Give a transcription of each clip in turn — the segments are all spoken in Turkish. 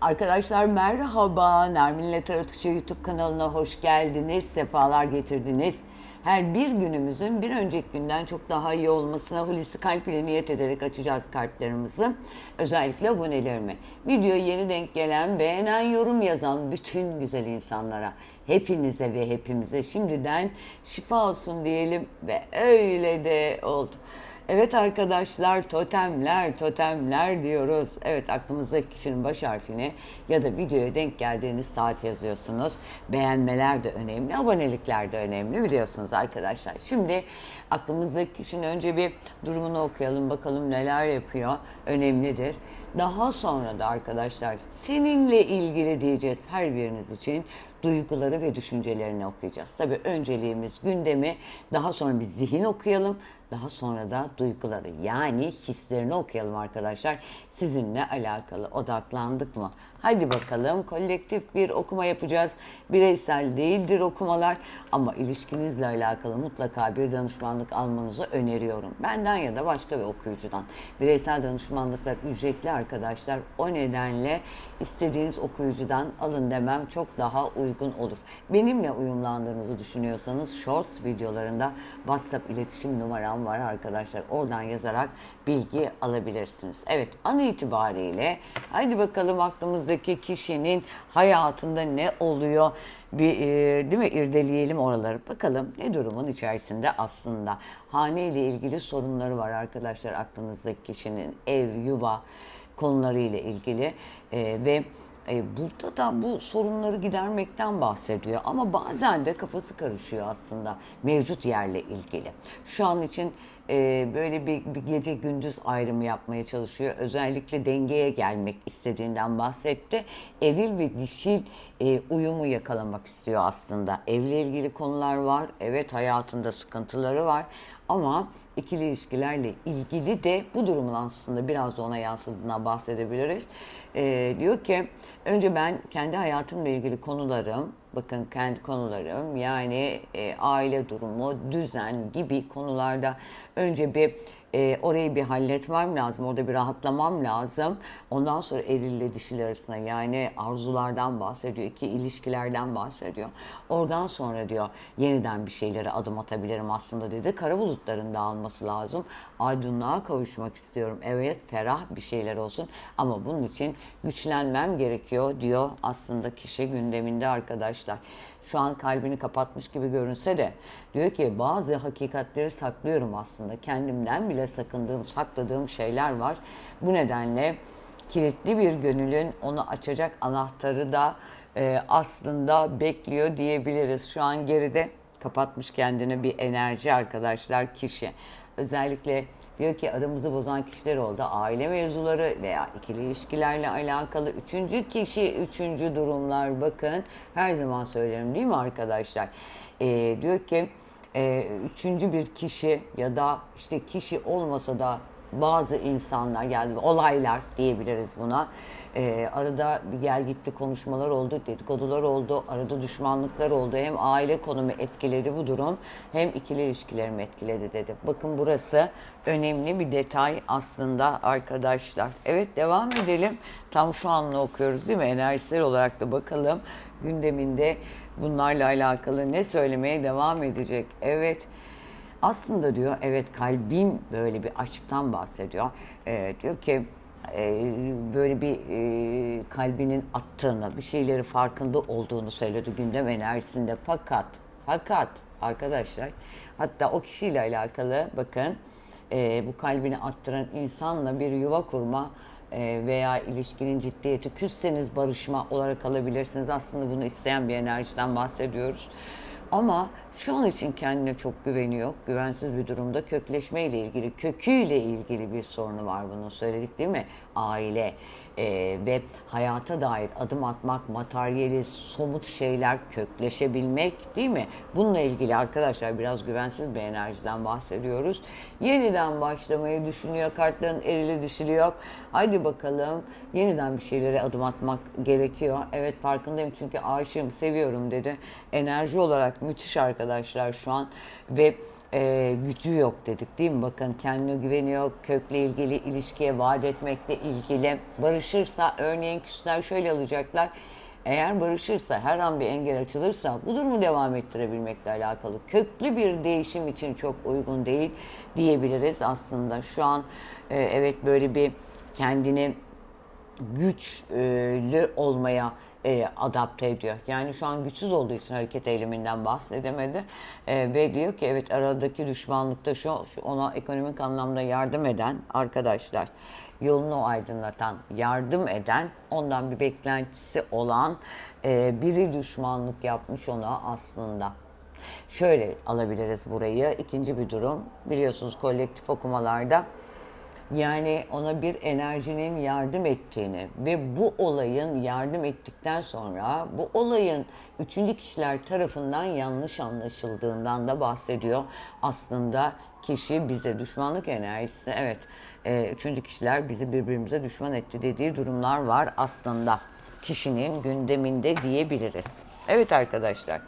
Arkadaşlar merhaba. Nermin'le Tarotuşu YouTube kanalına hoş geldiniz. Sefalar getirdiniz. Her bir günümüzün bir önceki günden çok daha iyi olmasına Hulusi Kalp ile niyet ederek açacağız kalplerimizi. Özellikle abonelerime. Videoya yeni denk gelen, beğenen, yorum yazan bütün güzel insanlara, hepinize ve hepimize şimdiden şifa olsun diyelim ve öyle de oldu. Evet arkadaşlar totemler totemler diyoruz. Evet aklımızdaki kişinin baş harfini ya da videoya denk geldiğiniz saat yazıyorsunuz. Beğenmeler de önemli, abonelikler de önemli biliyorsunuz arkadaşlar. Şimdi aklımızdaki kişinin önce bir durumunu okuyalım bakalım neler yapıyor. Önemlidir. Daha sonra da arkadaşlar seninle ilgili diyeceğiz her biriniz için duyguları ve düşüncelerini okuyacağız. Tabii önceliğimiz gündemi, daha sonra bir zihin okuyalım, daha sonra da duyguları yani hislerini okuyalım arkadaşlar. Sizinle alakalı odaklandık mı? Hadi bakalım kolektif bir okuma yapacağız. Bireysel değildir okumalar ama ilişkinizle alakalı mutlaka bir danışmanlık almanızı öneriyorum. Benden ya da başka bir okuyucudan. Bireysel danışmanlıklar ücretli arkadaşlar. O nedenle istediğiniz okuyucudan alın demem çok daha uygun olur. Benimle uyumlandığınızı düşünüyorsanız Shorts videolarında WhatsApp iletişim numaram var arkadaşlar. Oradan yazarak bilgi alabilirsiniz. Evet an itibariyle haydi bakalım aklımızdaki kişinin hayatında ne oluyor? Bir e, değil mi irdeleyelim oraları. Bakalım ne durumun içerisinde aslında. Hane ile ilgili sorunları var arkadaşlar aklınızdaki kişinin ev, yuva konuları ile ilgili E, ve e, burada da bu sorunları gidermekten bahsediyor ama bazen de kafası karışıyor aslında mevcut yerle ilgili. Şu an için e, böyle bir, bir gece gündüz ayrımı yapmaya çalışıyor. Özellikle dengeye gelmek istediğinden bahsetti. Eril ve dişil e, uyumu yakalamak istiyor aslında. Evle ilgili konular var. Evet hayatında sıkıntıları var. Ama ikili ilişkilerle ilgili de bu durumun aslında biraz ona yansıdığından bahsedebiliriz. Ee, diyor ki önce ben kendi hayatımla ilgili konularım, bakın kendi konularım yani e, aile durumu, düzen gibi konularda önce bir e, orayı bir halletmem lazım, orada bir rahatlamam lazım. Ondan sonra erille dişil arasında yani arzulardan bahsediyor, iki ilişkilerden bahsediyor. Oradan sonra diyor yeniden bir şeylere adım atabilirim aslında dedi. Kara bulutların dağılması lazım. Aydınlığa kavuşmak istiyorum. Evet ferah bir şeyler olsun ama bunun için güçlenmem gerekiyor diyor aslında kişi gündeminde arkadaşlar şu an kalbini kapatmış gibi görünse de diyor ki bazı hakikatleri saklıyorum aslında. Kendimden bile sakındığım, sakladığım şeyler var. Bu nedenle kilitli bir gönülün onu açacak anahtarı da e, aslında bekliyor diyebiliriz. Şu an geride kapatmış kendine bir enerji arkadaşlar kişi. Özellikle diyor ki aramızı bozan kişiler oldu. Aile mevzuları veya ikili ilişkilerle alakalı üçüncü kişi, üçüncü durumlar bakın her zaman söylerim değil mi arkadaşlar? Ee, diyor ki e, üçüncü bir kişi ya da işte kişi olmasa da bazı insanlar yani olaylar diyebiliriz buna. Ee, arada bir gel gitti konuşmalar oldu, dedikodular oldu, arada düşmanlıklar oldu. Hem aile konumu etkiledi bu durum hem ikili ilişkilerimi etkiledi dedi. Bakın burası önemli bir detay aslında arkadaşlar. Evet devam edelim. Tam şu anla okuyoruz değil mi? Enerjisel olarak da bakalım gündeminde bunlarla alakalı ne söylemeye devam edecek. Evet. Aslında diyor evet kalbim böyle bir aşktan bahsediyor. Ee, diyor ki e, böyle bir e, kalbinin attığını, bir şeyleri farkında olduğunu söyledi gündem enerjisinde. Fakat, fakat arkadaşlar hatta o kişiyle alakalı bakın e, bu kalbini attıran insanla bir yuva kurma veya ilişkinin ciddiyeti küsseniz barışma olarak alabilirsiniz. Aslında bunu isteyen bir enerjiden bahsediyoruz. Ama şu an için kendine çok güveniyor. Güvensiz bir durumda kökleşme ile ilgili, köküyle ilgili bir sorunu var bunu söyledik değil mi? Aile e, ve hayata dair adım atmak, materyali, somut şeyler kökleşebilmek değil mi? Bununla ilgili arkadaşlar biraz güvensiz bir enerjiden bahsediyoruz. Yeniden başlamayı düşünüyor. Kartların erili dişili yok. Haydi bakalım yeniden bir şeylere adım atmak gerekiyor. Evet farkındayım çünkü aşığım, seviyorum dedi. Enerji olarak müthiş arkadaşlar şu an ve e, gücü yok dedik değil mi? Bakın kendine güveniyor, kökle ilgili, ilişkiye vaat etmekle ilgili. Barışırsa örneğin küsler şöyle alacaklar. Eğer barışırsa, her an bir engel açılırsa bu durumu devam ettirebilmekle alakalı. Köklü bir değişim için çok uygun değil diyebiliriz aslında. Şu an e, evet böyle bir kendini güçlü olmaya e, adapte ediyor. Yani şu an güçsüz olduğu için hareket eyleminden bahsedemedi. E, ve diyor ki evet aradaki düşmanlıkta şu, şu ona ekonomik anlamda yardım eden arkadaşlar yolunu aydınlatan, yardım eden, ondan bir beklentisi olan e, biri düşmanlık yapmış ona aslında. Şöyle alabiliriz burayı. İkinci bir durum biliyorsunuz kolektif okumalarda yani ona bir enerjinin yardım ettiğini ve bu olayın yardım ettikten sonra bu olayın üçüncü kişiler tarafından yanlış anlaşıldığından da bahsediyor. Aslında kişi bize düşmanlık enerjisi evet e, üçüncü kişiler bizi birbirimize düşman etti dediği durumlar var aslında kişinin gündeminde diyebiliriz. Evet arkadaşlar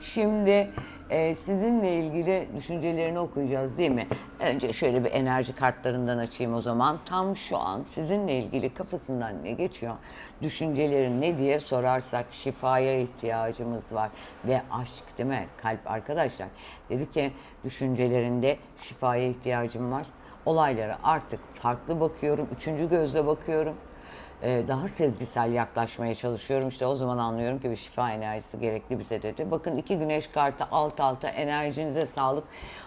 şimdi e, sizinle ilgili düşüncelerini okuyacağız değil mi? Önce şöyle bir enerji kartlarından açayım o zaman. Tam şu an sizinle ilgili kafasından ne geçiyor? Düşüncelerin ne diye sorarsak şifaya ihtiyacımız var. Ve aşk değil mi? Kalp arkadaşlar. Dedi ki düşüncelerinde şifaya ihtiyacım var. Olaylara artık farklı bakıyorum. Üçüncü gözle bakıyorum e, daha sezgisel yaklaşmaya çalışıyorum. İşte o zaman anlıyorum ki bir şifa enerjisi gerekli bize dedi. Bakın iki güneş kartı alt alta enerjinize sağlık.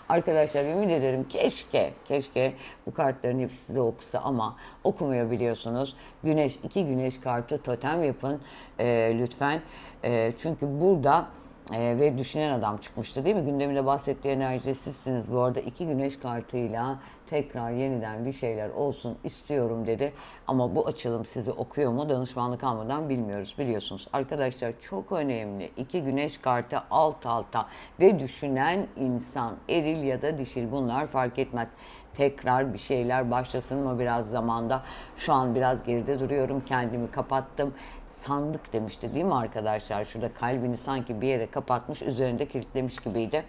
Arkadaşlar ümit ederim keşke, keşke bu kartların hepsi size okusa ama okumuyor biliyorsunuz. Güneş, iki güneş kartı totem yapın e, lütfen. E, çünkü burada ee, ve düşünen adam çıkmıştı değil mi? Gündeminde bahsettiği enerjide sizsiniz. Bu arada iki güneş kartıyla tekrar yeniden bir şeyler olsun istiyorum dedi. Ama bu açılım sizi okuyor mu danışmanlık almadan bilmiyoruz biliyorsunuz. Arkadaşlar çok önemli. iki güneş kartı alt alta ve düşünen insan eril ya da dişil bunlar fark etmez tekrar bir şeyler başlasın mı biraz zamanda. Şu an biraz geride duruyorum. Kendimi kapattım. Sandık demişti değil mi arkadaşlar? Şurada kalbini sanki bir yere kapatmış, üzerinde kilitlemiş gibiydi.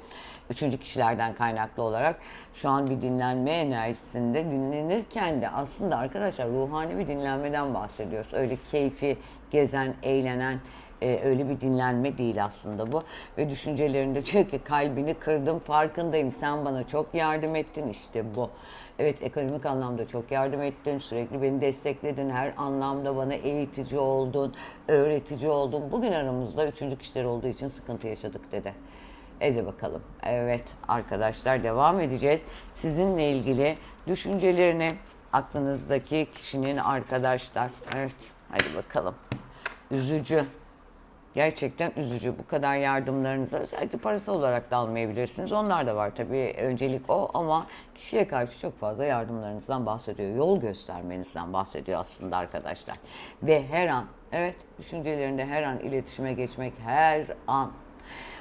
Üçüncü kişilerden kaynaklı olarak şu an bir dinlenme enerjisinde dinlenirken de aslında arkadaşlar ruhani bir dinlenmeden bahsediyoruz. Öyle keyfi, gezen, eğlenen, e, öyle bir dinlenme değil aslında bu. Ve düşüncelerinde diyor ki kalbini kırdım farkındayım sen bana çok yardım ettin işte bu. Evet ekonomik anlamda çok yardım ettin, sürekli beni destekledin, her anlamda bana eğitici oldun, öğretici oldun. Bugün aramızda üçüncü kişiler olduğu için sıkıntı yaşadık dedi. Hadi bakalım. Evet arkadaşlar devam edeceğiz. Sizinle ilgili düşüncelerini aklınızdaki kişinin arkadaşlar. Evet hadi bakalım. Üzücü. Gerçekten üzücü. Bu kadar yardımlarınızı özellikle parasal olarak da almayabilirsiniz. Onlar da var tabii. Öncelik o ama kişiye karşı çok fazla yardımlarınızdan bahsediyor. Yol göstermenizden bahsediyor aslında arkadaşlar. Ve her an, evet düşüncelerinde her an iletişime geçmek, her an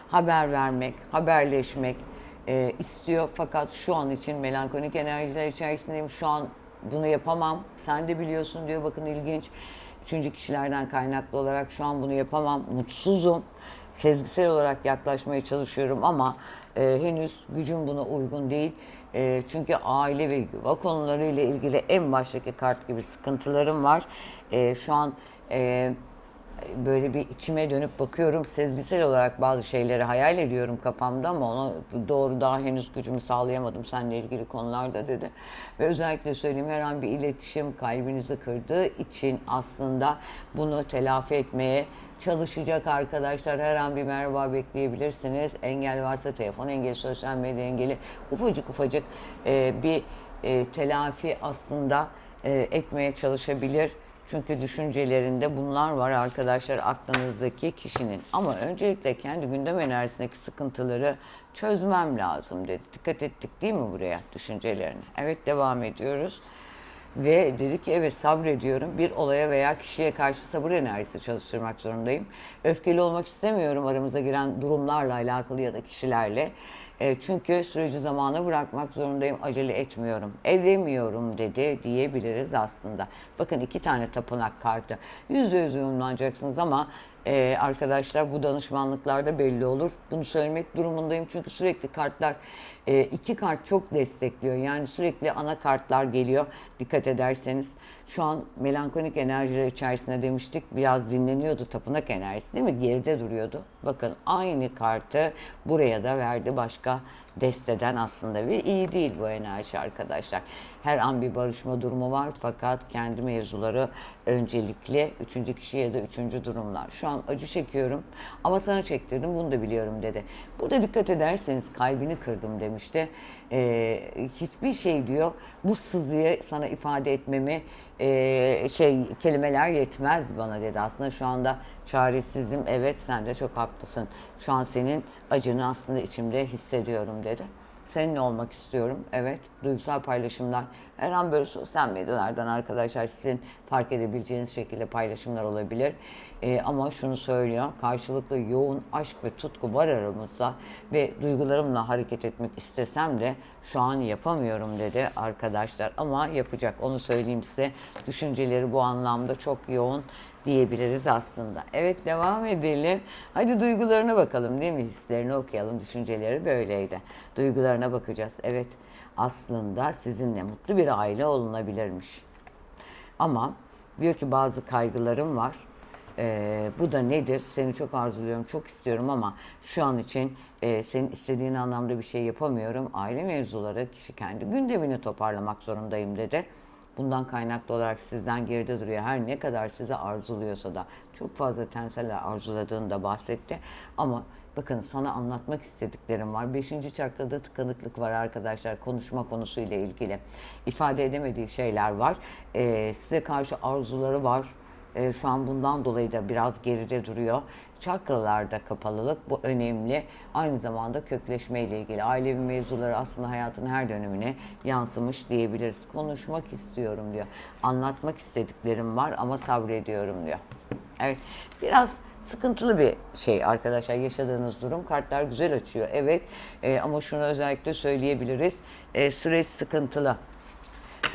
haber vermek, haberleşmek e, istiyor. Fakat şu an için melankolik enerjiler içerisindeyim. Şu an bunu yapamam. Sen de biliyorsun diyor. Bakın ilginç. Üçüncü kişilerden kaynaklı olarak şu an bunu yapamam. Mutsuzum. Sezgisel olarak yaklaşmaya çalışıyorum ama e, henüz gücüm buna uygun değil. E, çünkü aile ve yuva konularıyla ilgili en baştaki kart gibi sıkıntılarım var. E, şu an e, böyle bir içime dönüp bakıyorum. Sezgisel olarak bazı şeyleri hayal ediyorum kafamda ama ona doğru daha henüz gücümü sağlayamadım seninle ilgili konularda dedi. Ve özellikle söyleyeyim her an bir iletişim kalbinizi kırdığı için aslında bunu telafi etmeye çalışacak arkadaşlar. Her an bir merhaba bekleyebilirsiniz. Engel varsa telefon engeli, sosyal medya engeli ufacık ufacık e, bir e, telafi aslında e, etmeye çalışabilir. Çünkü düşüncelerinde bunlar var arkadaşlar aklınızdaki kişinin. Ama öncelikle kendi gündem enerjisindeki sıkıntıları çözmem lazım dedi. Dikkat ettik değil mi buraya düşüncelerini? Evet devam ediyoruz. Ve dedi ki evet sabrediyorum. Bir olaya veya kişiye karşı sabır enerjisi çalıştırmak zorundayım. Öfkeli olmak istemiyorum aramıza giren durumlarla alakalı ya da kişilerle. E, çünkü süreci zamana bırakmak zorundayım, acele etmiyorum, edemiyorum dedi diyebiliriz aslında. Bakın iki tane tapınak kartı. Yüzde yüz uyumlanacaksınız ama Ee, arkadaşlar bu danışmanlıklarda belli olur. Bunu söylemek durumundayım çünkü sürekli kartlar e, iki kart çok destekliyor. Yani sürekli ana kartlar geliyor. Dikkat ederseniz şu an melankolik enerjiler içerisinde demiştik biraz dinleniyordu tapınak enerjisi değil mi? Geride duruyordu. Bakın aynı kartı buraya da verdi başka desteden aslında ve iyi değil bu enerji arkadaşlar. Her an bir barışma durumu var fakat kendi mevzuları öncelikli üçüncü kişi ya da üçüncü durumlar. Şu an acı çekiyorum ama sana çektirdim bunu da biliyorum dedi. Burada dikkat ederseniz kalbini kırdım demişti. Ee, hiçbir şey diyor bu sızıyı sana ifade etmemi e, şey kelimeler yetmez bana dedi. Aslında şu anda çaresizim evet sen de çok haklısın. Şu an senin acını aslında içimde hissediyorum dedi. Seninle olmak istiyorum. Evet, duygusal paylaşımlar. Her an böyle sosyal medyalardan arkadaşlar sizin fark edebileceğiniz şekilde paylaşımlar olabilir. Ee, ama şunu söylüyor, karşılıklı yoğun aşk ve tutku var aramızda ve duygularımla hareket etmek istesem de şu an yapamıyorum dedi arkadaşlar. Ama yapacak, onu söyleyeyim size. Düşünceleri bu anlamda çok yoğun diyebiliriz aslında. Evet devam edelim. Hadi duygularına bakalım değil mi? Hislerini okuyalım. Düşünceleri böyleydi. Duygularına bakacağız. Evet aslında sizinle mutlu bir aile olunabilirmiş. Ama diyor ki bazı kaygılarım var. Ee, bu da nedir? Seni çok arzuluyorum, çok istiyorum ama şu an için e, senin istediğin anlamda bir şey yapamıyorum. Aile mevzuları kişi kendi gündemini toparlamak zorundayım dedi. Bundan kaynaklı olarak sizden geride duruyor. Her ne kadar size arzuluyorsa da çok fazla tensel arzuladığını da bahsetti. Ama bakın sana anlatmak istediklerim var. Beşinci çakrada tıkanıklık var arkadaşlar konuşma konusuyla ilgili. ifade edemediği şeyler var. Ee, size karşı arzuları var. Ee, şu an bundan dolayı da biraz geride duruyor. Çakralarda kapalılık bu önemli. Aynı zamanda kökleşme ile ilgili ailevi mevzuları aslında hayatın her dönemine yansımış diyebiliriz. Konuşmak istiyorum diyor. Anlatmak istediklerim var ama sabrediyorum diyor. Evet biraz sıkıntılı bir şey arkadaşlar yaşadığınız durum. Kartlar güzel açıyor evet Ee, ama şunu özellikle söyleyebiliriz. Ee, süreç sıkıntılı.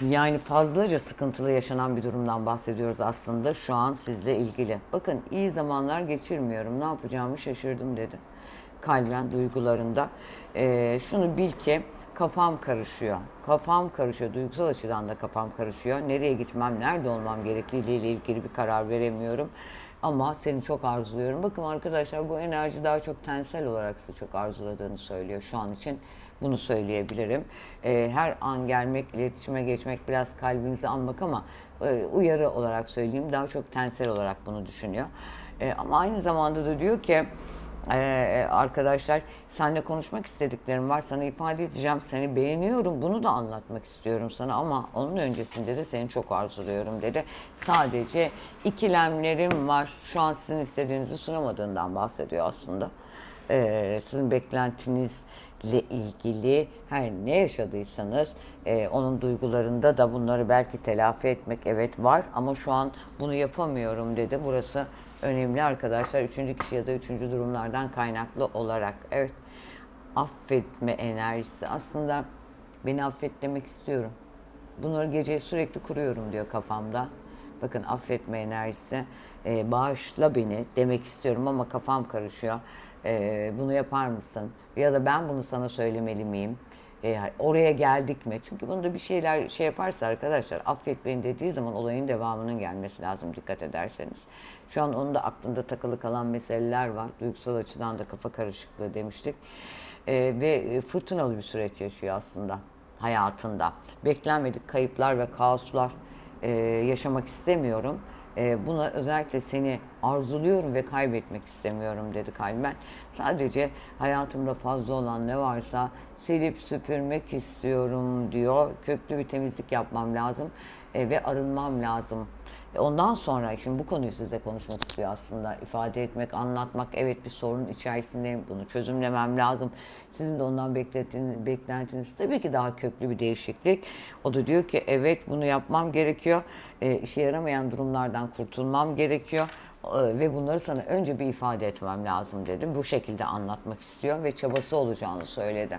Yani fazlaca sıkıntılı yaşanan bir durumdan bahsediyoruz aslında şu an sizle ilgili. Bakın iyi zamanlar geçirmiyorum ne yapacağımı şaşırdım dedi. Kalben duygularında. Ee, şunu bil ki kafam karışıyor. Kafam karışıyor. Duygusal açıdan da kafam karışıyor. Nereye gitmem, nerede olmam gerektiğiyle ilgili bir karar veremiyorum. Ama seni çok arzuluyorum. Bakın arkadaşlar bu enerji daha çok tensel olarak sizi çok arzuladığını söylüyor şu an için. Bunu söyleyebilirim. Ee, her an gelmek, iletişime geçmek, biraz kalbinizi almak ama e, uyarı olarak söyleyeyim daha çok tensel olarak bunu düşünüyor. Ee, ama aynı zamanda da diyor ki ee, arkadaşlar seninle konuşmak istediklerim var sana ifade edeceğim seni beğeniyorum bunu da anlatmak istiyorum sana ama onun öncesinde de seni çok arzuluyorum dedi sadece ikilemlerim var şu an sizin istediğinizi sunamadığından bahsediyor aslında ee, sizin beklentinizle ilgili her ne yaşadıysanız e, onun duygularında da bunları belki telafi etmek evet var ama şu an bunu yapamıyorum dedi burası önemli arkadaşlar. Üçüncü kişi ya da üçüncü durumlardan kaynaklı olarak. Evet. Affetme enerjisi. Aslında beni affet demek istiyorum. Bunları gece sürekli kuruyorum diyor kafamda. Bakın affetme enerjisi. Ee, bağışla beni demek istiyorum ama kafam karışıyor. Ee, bunu yapar mısın? Ya da ben bunu sana söylemeli miyim? E, oraya geldik mi? Çünkü bunda bir şeyler şey yaparsa arkadaşlar affet beni dediği zaman olayın devamının gelmesi lazım dikkat ederseniz. Şu an onun da aklında takılı kalan meseleler var. Duygusal açıdan da kafa karışıklığı demiştik. E, ve fırtınalı bir süreç yaşıyor aslında hayatında. Beklenmedik kayıplar ve kaoslar e, yaşamak istemiyorum. E, buna özellikle seni arzuluyorum ve kaybetmek istemiyorum dedi kalben. Sadece hayatımda fazla olan ne varsa silip süpürmek istiyorum diyor. Köklü bir temizlik yapmam lazım e, ve arınmam lazım. E, ondan sonra şimdi bu konuyu sizle konuşmak istiyor aslında. ifade etmek, anlatmak. Evet bir sorun içerisindeyim. Bunu çözümlemem lazım. Sizin de ondan beklentiniz, beklentiniz tabii ki daha köklü bir değişiklik. O da diyor ki evet bunu yapmam gerekiyor. E, işe yaramayan durumlardan kurtulmam gerekiyor e, ve bunları sana önce bir ifade etmem lazım dedi. Bu şekilde anlatmak istiyor ve çabası olacağını söyledi.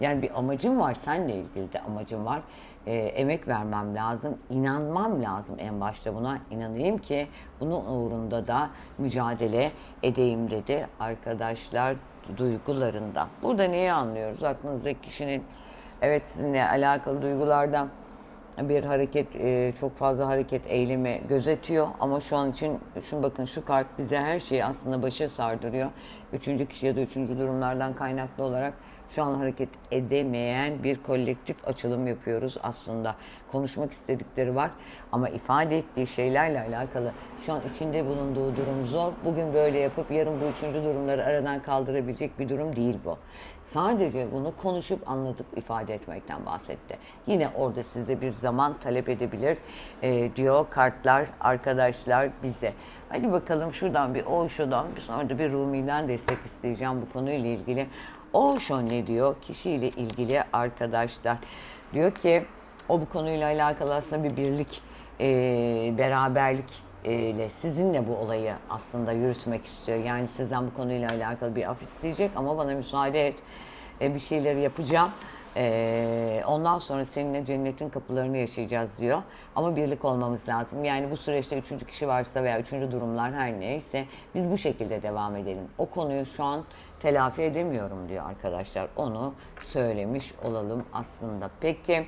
Yani bir amacım var, seninle ilgili de amacım var. Ee, emek vermem lazım, inanmam lazım en başta buna. İnanayım ki bunun uğrunda da mücadele edeyim dedi arkadaşlar duygularından. Burada neyi anlıyoruz? Aklınızdaki kişinin evet sizinle alakalı duygulardan bir hareket, e, çok fazla hareket eylemi gözetiyor ama şu an için, şun bakın şu kart bize her şeyi aslında başa sardırıyor. Üçüncü kişi ya da üçüncü durumlardan kaynaklı olarak şu an hareket edemeyen bir kolektif açılım yapıyoruz aslında. Konuşmak istedikleri var ama ifade ettiği şeylerle alakalı şu an içinde bulunduğu durum zor. Bugün böyle yapıp yarın bu üçüncü durumları aradan kaldırabilecek bir durum değil bu. Sadece bunu konuşup anlatıp ifade etmekten bahsetti. Yine orada sizde bir zaman talep edebilir e, diyor kartlar arkadaşlar bize. Hadi bakalım şuradan bir Osho'dan bir sonra da bir Rumi'den destek isteyeceğim bu konuyla ilgili. Osho ne diyor? Kişiyle ilgili arkadaşlar. Diyor ki o bu konuyla alakalı aslında bir birlik, e, beraberlik ile sizinle bu olayı aslında yürütmek istiyor. Yani sizden bu konuyla alakalı bir af isteyecek ama bana müsaade et. E, bir şeyleri yapacağım. E, ondan sonra seninle cennetin kapılarını yaşayacağız diyor. Ama birlik olmamız lazım. Yani bu süreçte üçüncü kişi varsa veya üçüncü durumlar her neyse biz bu şekilde devam edelim. O konuyu şu an telafi edemiyorum diyor arkadaşlar. Onu söylemiş olalım aslında. Peki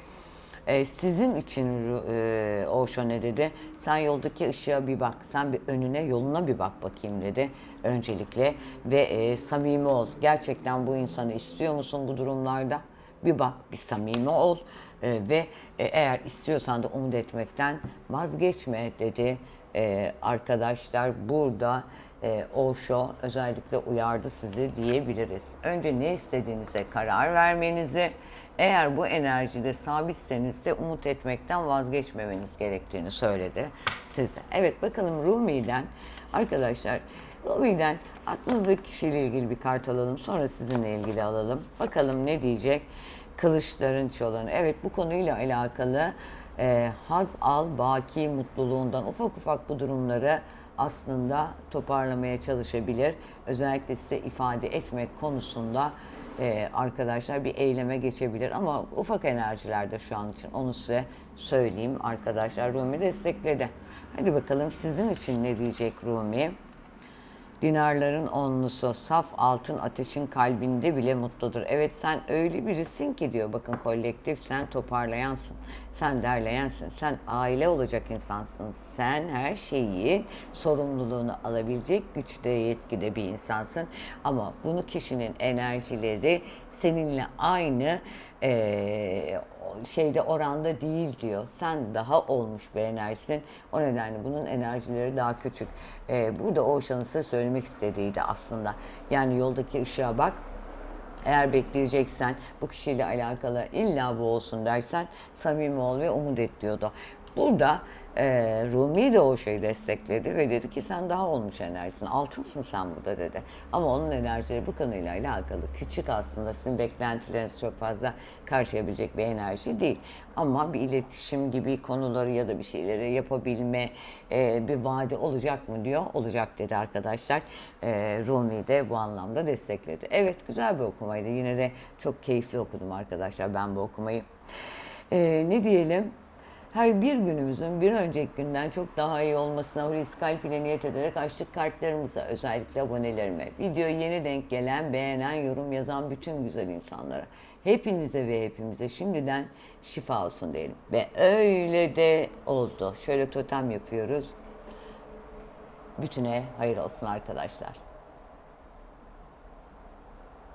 e, sizin için e, ne dedi? Sen yoldaki ışığa bir bak, sen bir önüne, yoluna bir bak bakayım dedi öncelikle. Ve e, samimi ol. Gerçekten bu insanı istiyor musun bu durumlarda? Bir bak, bir samimi ol. E, ve e, eğer istiyorsan da umut etmekten vazgeçme dedi e, arkadaşlar. Burada e, Osho özellikle uyardı sizi diyebiliriz. Önce ne istediğinize karar vermenizi, eğer bu enerjide sabitseniz de umut etmekten vazgeçmemeniz gerektiğini söyledi size. Evet bakalım Rumi'den arkadaşlar Rumi'den aklınızdaki kişiyle ilgili bir kart alalım. Sonra sizinle ilgili alalım. Bakalım ne diyecek? Kılıçların çolanı. Evet bu konuyla alakalı e, haz al baki mutluluğundan ufak ufak bu durumları aslında toparlamaya çalışabilir. Özellikle size ifade etmek konusunda e, arkadaşlar bir eyleme geçebilir ama ufak enerjilerde şu an için onu size söyleyeyim arkadaşlar. Rumi destekledi. Hadi bakalım sizin için ne diyecek Rumi? Dinarların onlusu, saf altın ateşin kalbinde bile mutludur. Evet sen öyle birisin ki diyor bakın kolektif sen toparlayansın, sen derleyensin, sen aile olacak insansın. Sen her şeyin sorumluluğunu alabilecek güçte, yetkide bir insansın. Ama bunu kişinin enerjileri seninle aynı eee şeyde oranda değil diyor. Sen daha olmuş bir enerjisin. O nedenle bunun enerjileri daha küçük. Ee, burada o size söylemek istediğiydi aslında. Yani yoldaki ışığa bak. Eğer bekleyeceksen bu kişiyle alakalı illa bu olsun dersen samimi ol ve umut et diyordu. Burada e, Rumi de o şeyi destekledi ve dedi ki sen daha olmuş enerjisin, altınsın sen burada dedi. Ama onun enerjileri bu konuyla alakalı küçük aslında sizin beklentileriniz çok fazla karşılayabilecek bir enerji değil. Ama bir iletişim gibi konuları ya da bir şeyleri yapabilme e, bir vaadi olacak mı diyor. Olacak dedi arkadaşlar. E, Rumi de bu anlamda destekledi. Evet güzel bir okumaydı. Yine de çok keyifli okudum arkadaşlar ben bu okumayı. E, ne diyelim? Her bir günümüzün bir önceki günden çok daha iyi olmasına Hulusi Kalp ile niyet ederek açtık kartlarımıza, özellikle abonelerime. Videoyu yeni denk gelen, beğenen, yorum yazan bütün güzel insanlara. Hepinize ve hepimize şimdiden şifa olsun diyelim. Ve öyle de oldu. Şöyle totem yapıyoruz. Bütüne hayır olsun arkadaşlar.